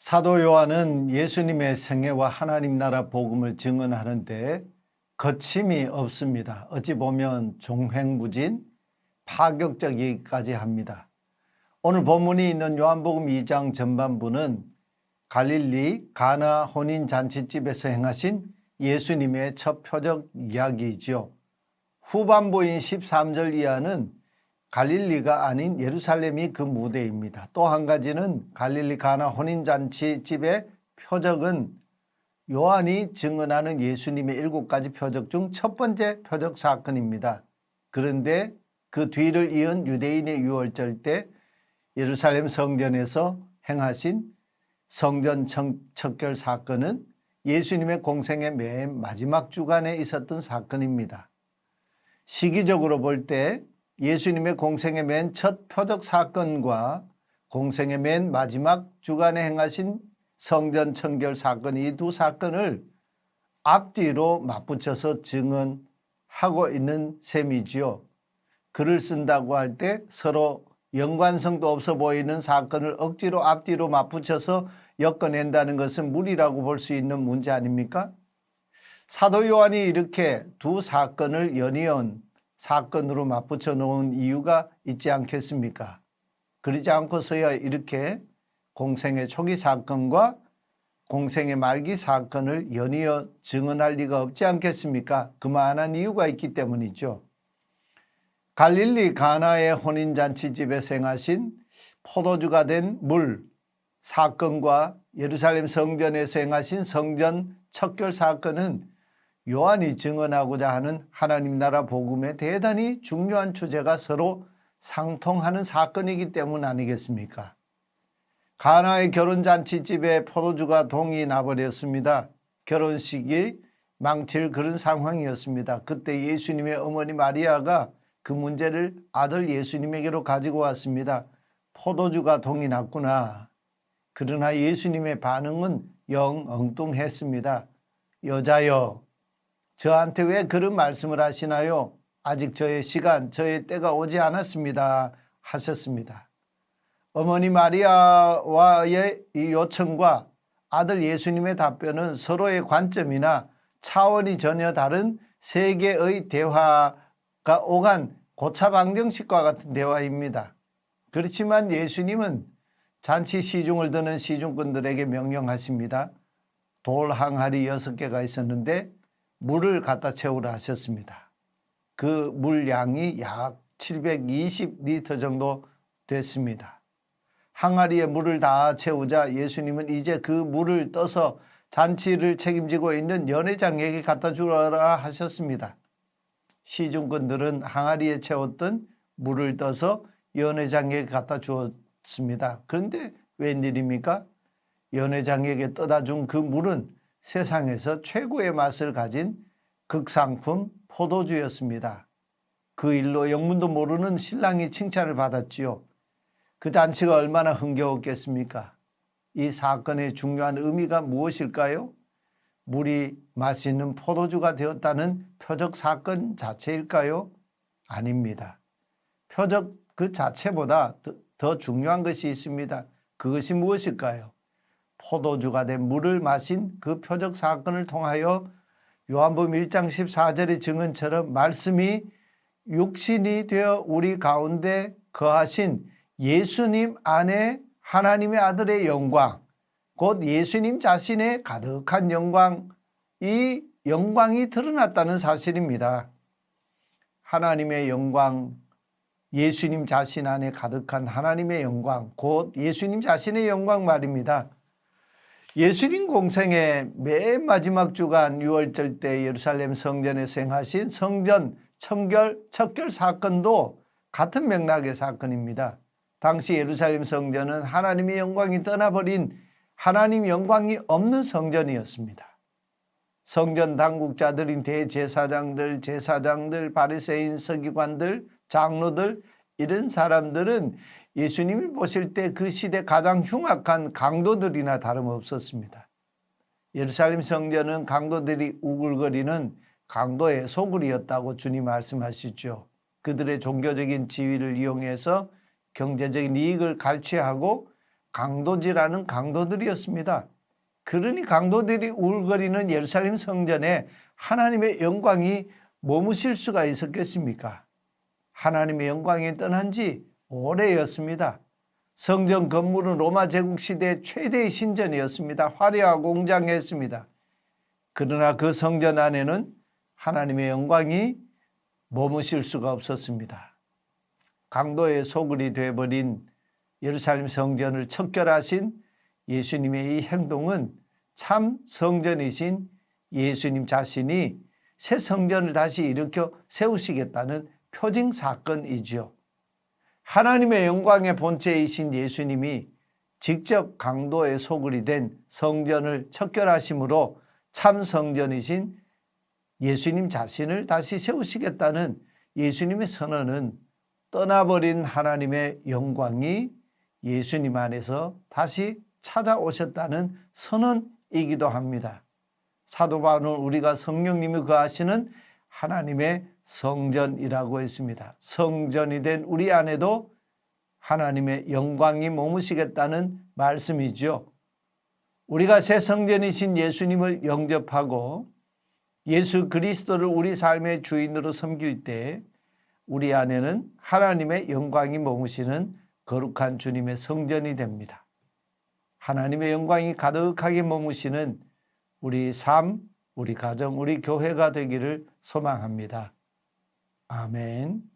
사도 요한은 예수님의 생애와 하나님 나라 복음을 증언하는데 거침이 없습니다. 어찌 보면 종횡무진 파격적이기까지 합니다. 오늘 본문이 있는 요한복음 2장 전반부는 갈릴리 가나 혼인 잔치집에서 행하신 예수님의 첫 표적 이야기이지요. 후반부인 13절 이하는 갈릴리가 아닌 예루살렘이 그 무대입니다. 또 한 가지는 갈릴리 가나 혼인잔치 집의 표적은 요한이 증언하는 예수님의 일곱 가지 표적 중 첫 번째 표적 사건입니다. 그런데 그 뒤를 이은 유대인의 유월절 때 예루살렘 성전에서 행하신 성전 척결 사건은 예수님의 공생의 맨 마지막 주간에 있었던 사건입니다. 시기적으로 볼 때 예수님의 공생의 맨 첫 표적 사건과 공생의 맨 마지막 주간에 행하신 성전 청결 사건 이 두 사건을 앞뒤로 맞붙여서 증언하고 있는 셈이지요. 글을 쓴다고 할 때 서로 연관성도 없어 보이는 사건을 억지로 앞뒤로 맞붙여서 엮어낸다는 것은 무리라고 볼 수 있는 문제 아닙니까? 사도 요한이 이렇게 두 사건을 연이은 사건으로 맞붙여 놓은 이유가 있지 않겠습니까? 그러지 않고서야 이렇게 공생의 초기 사건과 공생의 말기 사건을 연이어 증언할 리가 없지 않겠습니까? 그만한 이유가 있기 때문이죠. 갈릴리 가나의 혼인잔치집에 생하신 포도주가 된 물 사건과 예루살렘 성전에서 행하신 성전 척결 사건은 요한이 증언하고자 하는 하나님 나라 복음의 대단히 중요한 주제가 서로 상통하는 사건이기 때문 아니겠습니까? 가나의 결혼잔치집에 포도주가 동이 나버렸습니다. 결혼식이 망칠 그런 상황이었습니다. 그때 예수님의 어머니 마리아가 그 문제를 아들 예수님에게로 가지고 왔습니다. 포도주가 동이 났구나. 그러나 예수님의 반응은 영 엉뚱했습니다. 여자여, 저한테 왜 그런 말씀을 하시나요? 아직 저의 시간, 저의 때가 오지 않았습니다. 하셨습니다. 어머니 마리아와의 이 요청과 아들 예수님의 답변은 서로의 관점이나 차원이 전혀 다른 세 개의 대화가 오간 고차방정식과 같은 대화입니다. 그렇지만 예수님은 잔치 시중을 드는 시중꾼들에게 명령하십니다. 돌 항아리 여섯 개가 있었는데 물을 갖다 채우라 하셨습니다. 그 물량이 약 720리터 정도 됐습니다. 항아리에 물을 다 채우자 예수님은 이제 그 물을 떠서 잔치를 책임지고 있는 연회장에게 갖다 주라 하셨습니다. 시중꾼들은 항아리에 채웠던 물을 떠서 연회장에게 갖다 주었습니다. 그런데 웬일입니까? 연회장에게 떠다 준 그 물은 세상에서 최고의 맛을 가진 극상품 포도주였습니다. 그 일로 영문도 모르는 신랑이 칭찬을 받았지요. 그 잔치가 얼마나 흥겨웠겠습니까? 이 사건의 중요한 의미가 무엇일까요? 물이 맛있는 포도주가 되었다는 표적 사건 자체일까요? 아닙니다. 표적 그 자체보다 더 중요한 것이 있습니다. 그것이 무엇일까요? 포도주가 된 물을 마신 그 표적 사건을 통하여 요한복음 1장 14절의 증언처럼 말씀이 육신이 되어 우리 가운데 거하신 예수님 안에 하나님의 아들의 영광, 곧 예수님 자신의 가득한 영광, 이 영광이 드러났다는 사실입니다. 하나님의 영광, 예수님 자신 안에 가득한 하나님의 영광, 곧 예수님 자신의 영광 말입니다. 예수님 공생의 맨 마지막 주간 6월절 때 예루살렘 성전에서 행하신 성전 청결 척결 사건도 같은 맥락의 사건입니다. 당시 예루살렘 성전은 하나님의 영광이 떠나버린 하나님 영광이 없는 성전이었습니다. 성전 당국자들인 대제사장들, 제사장들, 바리새인, 서기관들, 장로들 이런 사람들은 예수님이 보실 때 그 시대 가장 흉악한 강도들이나 다름없었습니다. 예루살렘 성전은 강도들이 우글거리는 강도의 소굴이었다고 주님 말씀하시죠. 그들의 종교적인 지위를 이용해서 경제적인 이익을 갈취하고 강도질하는 강도들이었습니다. 그러니 강도들이 울거리는 예루살렘 성전에 하나님의 영광이 머무실 수가 있었겠습니까? 하나님의 영광이 떠난 지 오래였습니다. 성전 건물은 로마 제국 시대 최대의 신전이었습니다. 화려하고 웅장했습니다. 그러나 그 성전 안에는 하나님의 영광이 머무실 수가 없었습니다. 강도의 소굴이 되어버린 예루살렘 성전을 척결하신 예수님의 이 행동은 참 성전이신 예수님 자신이 새 성전을 다시 일으켜 세우시겠다는 표징 사건이지요. 하나님의 영광의 본체이신 예수님이 직접 강도의 소굴이 된 성전을 척결하심으로 참 성전이신 예수님 자신을 다시 세우시겠다는 예수님의 선언은 떠나버린 하나님의 영광이 예수님 안에서 다시 찾아오셨다는 선언이기도 합니다. 사도 바울은 우리가 성령님이 거하시는 하나님의 성전이라고 했습니다. 성전이 된 우리 안에도 하나님의 영광이 머무시겠다는 말씀이죠. 우리가 새 성전이신 예수님을 영접하고 예수 그리스도를 우리 삶의 주인으로 섬길 때 우리 안에는 하나님의 영광이 머무시는 거룩한 주님의 성전이 됩니다. 하나님의 영광이 가득하게 머무시는 우리 삶, 우리 가정, 우리 교회가 되기를 소망합니다. 아멘.